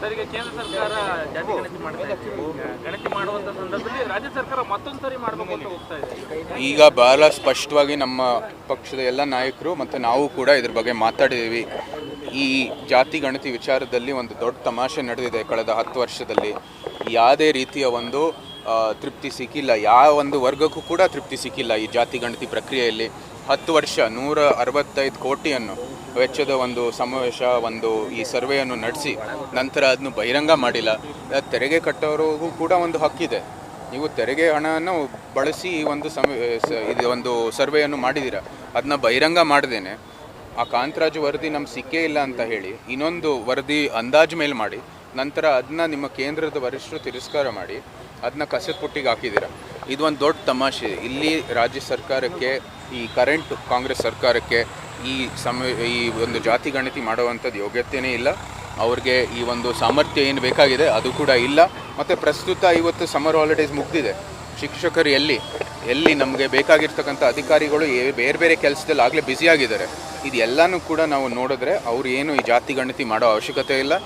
Sir, ಈಗ ಕೇಂದ್ರ ಸರ್ಕಾರ ಜಾತಿ ಗಣತಿ ಮಾಡ್ತಾ ಗಣತಿ ಮಾಡುವಂತ ಸಂದರ್ಭದಲ್ಲಿ ರಾಜ್ಯ ಸರ್ಕಾರ ಮತ್ತೊಂದು ಸರಿ ಮಾಡಬೇಕು ಅಂತ ಹೋಗ್ತಾ ಇದೆ. ಈಗ ಬಹಳ ಸ್ಪಷ್ಟವಾಗಿ ನಮ್ಮ ಪಕ್ಷದ ಎಲ್ಲ ನಾಯಕರು ಮತ್ತು ನಾವು ಕೂಡ ಇದ್ರ ಬಗ್ಗೆ ಮಾತಾಡಿದ್ದೀವಿ. ಈ ಜಾತಿ ಗಣತಿ ವಿಚಾರದಲ್ಲಿ ಒಂದು ದೊಡ್ಡ ತಮಾಷೆ ನಡೆದಿದೆ ಕಳೆದ ಹತ್ತು ವರ್ಷದಲ್ಲಿ. ಯಾವುದೇ ರೀತಿಯ ಒಂದು ತೃಪ್ತಿ ಸಿಕ್ಕಿಲ್ಲ. ಯಾವ ಒಂದು ವರ್ಗಕ್ಕೂ ಕೂಡ ತೃಪ್ತಿ ಸಿಕ್ಕಿಲ್ಲ ಈ ಜಾತಿ ಗಣತಿ ಪ್ರಕ್ರಿಯೆಯಲ್ಲಿ. ಹತ್ತು ವರ್ಷ, ನೂರ ಅರವತ್ತೈದು ಕೋಟಿಯನ್ನು ವೆಚ್ಚದ ಒಂದು ಸಮಾವೇಶ, ಒಂದು ಈ ಸರ್ವೆಯನ್ನು ನಡೆಸಿ ನಂತರ ಅದನ್ನು ಬಹಿರಂಗ ಮಾಡಿಲ್ಲ. ತೆರಿಗೆ ಕಟ್ಟೋರಿಗೂ ಕೂಡ ಒಂದು ಹಕ್ಕಿದೆ. ನೀವು ತೆರಿಗೆ ಹಣವನ್ನು ಬಳಸಿ ಈ ಒಂದು ಸಮ ಇದು ಒಂದು ಸರ್ವೆಯನ್ನು ಮಾಡಿದ್ದೀರಾ? ಅದನ್ನ ಬಹಿರಂಗ ಮಾಡ್ದೇನೆ ಆ ಕಾಂತರಾಜು ವರದಿ ನಮ್ಗೆ ಸಿಕ್ಕೇ ಇಲ್ಲ ಅಂತ ಹೇಳಿ, ಇನ್ನೊಂದು ವರದಿ ಅಂದಾಜು ಮೇಲೆ ಮಾಡಿ, ನಂತರ ಅದನ್ನ ನಿಮ್ಮ ಕೇಂದ್ರದ ವರಿಷ್ಠರು ತಿರಸ್ಕಾರ ಮಾಡಿ, ಅದನ್ನ ಕಸದ ಪುಟ್ಟಿಗೆ ಹಾಕಿದ್ದೀರಾ? ಇದು ಒಂದು ದೊಡ್ಡ ತಮಾಷೆ. ಇಲ್ಲಿ ರಾಜ್ಯ ಸರ್ಕಾರಕ್ಕೆ, ಈ ಕರೆಂಟ್ ಕಾಂಗ್ರೆಸ್ ಸರ್ಕಾರಕ್ಕೆ ಈ ಸಮ ಈ ಒಂದು ಜಾತಿ ಗಣತಿ ಮಾಡುವಂಥದ್ದು ಯೋಗ್ಯತೆಯೇ ಇಲ್ಲ. ಅವ್ರಿಗೆ ಈ ಒಂದು ಸಾಮರ್ಥ್ಯ ಏನು ಬೇಕಾಗಿದೆ ಅದು ಕೂಡ ಇಲ್ಲ. ಮತ್ತು ಪ್ರಸ್ತುತ ಇವತ್ತು ಸಮರ್ ಹಾಲಿಡೇಸ್ ಮುಗ್ದಿದೆ. ಶಿಕ್ಷಕರು ಎಲ್ಲಿ? ಎಲ್ಲಿ ನಮಗೆ ಬೇಕಾಗಿರ್ತಕ್ಕಂಥ ಅಧಿಕಾರಿಗಳು ಏ- ಬೇರೆ ಬೇರೆ ಕೆಲಸದಲ್ಲಿ ಆಗಲೇ ಬ್ಯುಸಿಯಾಗಿದ್ದಾರೆ ಇದೆಲ್ಲನೂ ಕೂಡ ನಾವು ನೋಡಿದ್ರೆ ಅವ್ರು ಏನು ಈ ಜಾತಿ ಗಣತಿ ಮಾಡೋ ಅವಶ್ಯಕತೆ ಇಲ್ಲ.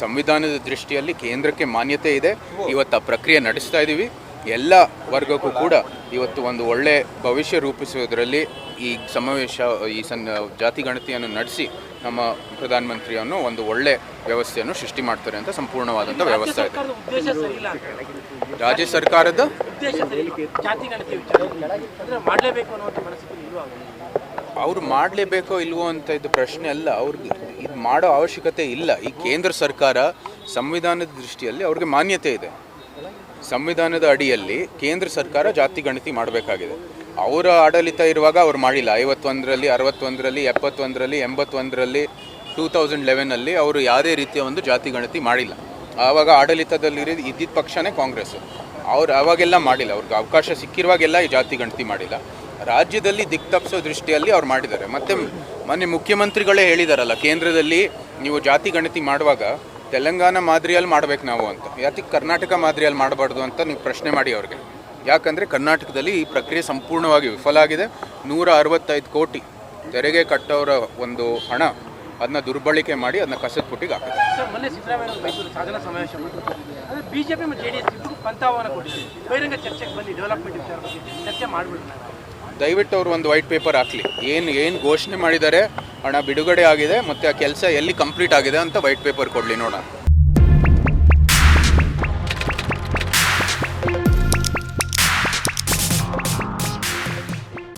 ಸಂವಿಧಾನದ ದೃಷ್ಟಿಯಲ್ಲಿ ಕೇಂದ್ರಕ್ಕೆ ಮಾನ್ಯತೆ ಇದೆ. ಇವತ್ತು ಆ ಪ್ರಕ್ರಿಯೆ ನಡೆಸ್ತಾ ಇದ್ದೀವಿ ಎಲ್ಲ ವರ್ಗಕ್ಕೂ ಕೂಡ ಇವತ್ತು ಒಂದು ಒಳ್ಳೆ ಭವಿಷ್ಯ ರೂಪಿಸುವುದರಲ್ಲಿ ಈ ಸಮಾವೇಶ ಈ ಸನ್ ಜಾತಿ ಗಣತಿಯನ್ನು ನಡೆಸಿ ನಮ್ಮ ಪ್ರಧಾನಮಂತ್ರಿಯನ್ನು ಒಂದು ಒಳ್ಳೆ ವ್ಯವಸ್ಥೆಯನ್ನು ಸೃಷ್ಟಿ ಮಾಡ್ತಾರೆ ಅಂತ ಸಂಪೂರ್ಣವಾದಂಥ ವ್ಯವಸ್ಥೆ ಇದೆ. ರಾಜ್ಯ ಸರ್ಕಾರದ? ಅವ್ರು ಮಾಡಲೇಬೇಕೋ ಇಲ್ವೋ ಅಂತ ಇದು ಪ್ರಶ್ನೆ ಅಲ್ಲ. ಅವ್ರಿಗೆ ಇದು ಮಾಡೋ ಅವಶ್ಯಕತೆ ಇಲ್ಲ. ಈ ಕೇಂದ್ರ ಸರ್ಕಾರ ಸಂವಿಧಾನದ ದೃಷ್ಟಿಯಲ್ಲಿ ಅವ್ರಿಗೆ ಮಾನ್ಯತೆ ಇದೆ. ಸಂವಿಧಾನದ ಅಡಿಯಲ್ಲಿ ಕೇಂದ್ರ ಸರ್ಕಾರ ಜಾತಿ ಗಣತಿ ಮಾಡಬೇಕಾಗಿದೆ. ಅವರ ಆಡಳಿತ ಇರುವಾಗ ಅವ್ರು ಮಾಡಿಲ್ಲ. ಐವತ್ತೊಂದರಲ್ಲಿ, ಅರವತ್ತೊಂದರಲ್ಲಿ, ಎಪ್ಪತ್ತೊಂದರಲ್ಲಿ, ಎಂಬತ್ತೊಂದರಲ್ಲಿ, ಟೂ ತೌಸಂಡ್ ಲೆವೆನಲ್ಲಿ ಅವರು ಯಾವುದೇ ರೀತಿಯ ಒಂದು ಜಾತಿ ಗಣತಿ ಮಾಡಿಲ್ಲ. ಆವಾಗ ಆಡಳಿತದಲ್ಲಿ ಇದ್ದಿದ್ದ ಪಕ್ಷನೇ ಕಾಂಗ್ರೆಸ್. ಅವ್ರು ಅವಾಗೆಲ್ಲ ಮಾಡಿಲ್ಲ. ಅವ್ರಿಗೆ ಅವಕಾಶ ಸಿಕ್ಕಿರುವಾಗೆಲ್ಲ ಈ ಜಾತಿ ಗಣತಿ ಮಾಡಿಲ್ಲ. ರಾಜ್ಯದಲ್ಲಿ ದಿಕ್ ತಪ್ಪಿಸೋ ದೃಷ್ಟಿಯಲ್ಲಿ ಅವ್ರು ಮಾಡಿದ್ದಾರೆ. ಮತ್ತು ಮೊನ್ನೆ ಮುಖ್ಯಮಂತ್ರಿಗಳೇ ಹೇಳಿದಾರಲ್ಲ, ಕೇಂದ್ರದಲ್ಲಿ ನೀವು ಜಾತಿ ಗಣತಿ ಮಾಡುವಾಗ ತೆಲಂಗಾಣ ಮಾದರಿಯಲ್ಲಿ ಮಾಡ್ಬೇಕು ನಾವು ಅಂತ. ಯಾತಕ್ಕೆ ಕರ್ನಾಟಕ ಮಾದರಿಯಲ್ಲಿ ಮಾಡಬಾರ್ದು ಅಂತ ನೀವು ಪ್ರಶ್ನೆ ಮಾಡಿ ಅವ್ರಿಗೆ. ಯಾಕಂದರೆ ಕರ್ನಾಟಕದಲ್ಲಿ ಈ ಪ್ರಕ್ರಿಯೆ ಸಂಪೂರ್ಣವಾಗಿ ವಿಫಲ ಆಗಿದೆ. ನೂರ ಅರವತ್ತೈದು ಕೋಟಿ ತೆರಿಗೆ ಕಟ್ಟೋರ ಒಂದು ಹಣ ಅದನ್ನ ದುರ್ಬಳಕೆ ಮಾಡಿ ಅದನ್ನ ಕಸದ ಪುಟ್ಟಿಗೆ ಹಾಕಿದೆ ದಯವಿಟ್ಟು ಅವರು ಒಂದು ವೈಟ್ ಪೇಪರ್ ಹಾಕಲಿ. ಏನು ಏನು ಘೋಷಣೆ ಮಾಡಿದ್ದಾರೆ? ಹಣ ಬಿಡುಗಡೆ ಆಗಿದೆ ಮತ್ತು ಆ ಕೆಲಸ ಎಲ್ಲಿ ಕಂಪ್ಲೀಟ್ ಆಗಿದೆ ಅಂತ ವೈಟ್ ಪೇಪರ್ ಕೊಡಲಿ ನೋಡೋಣ.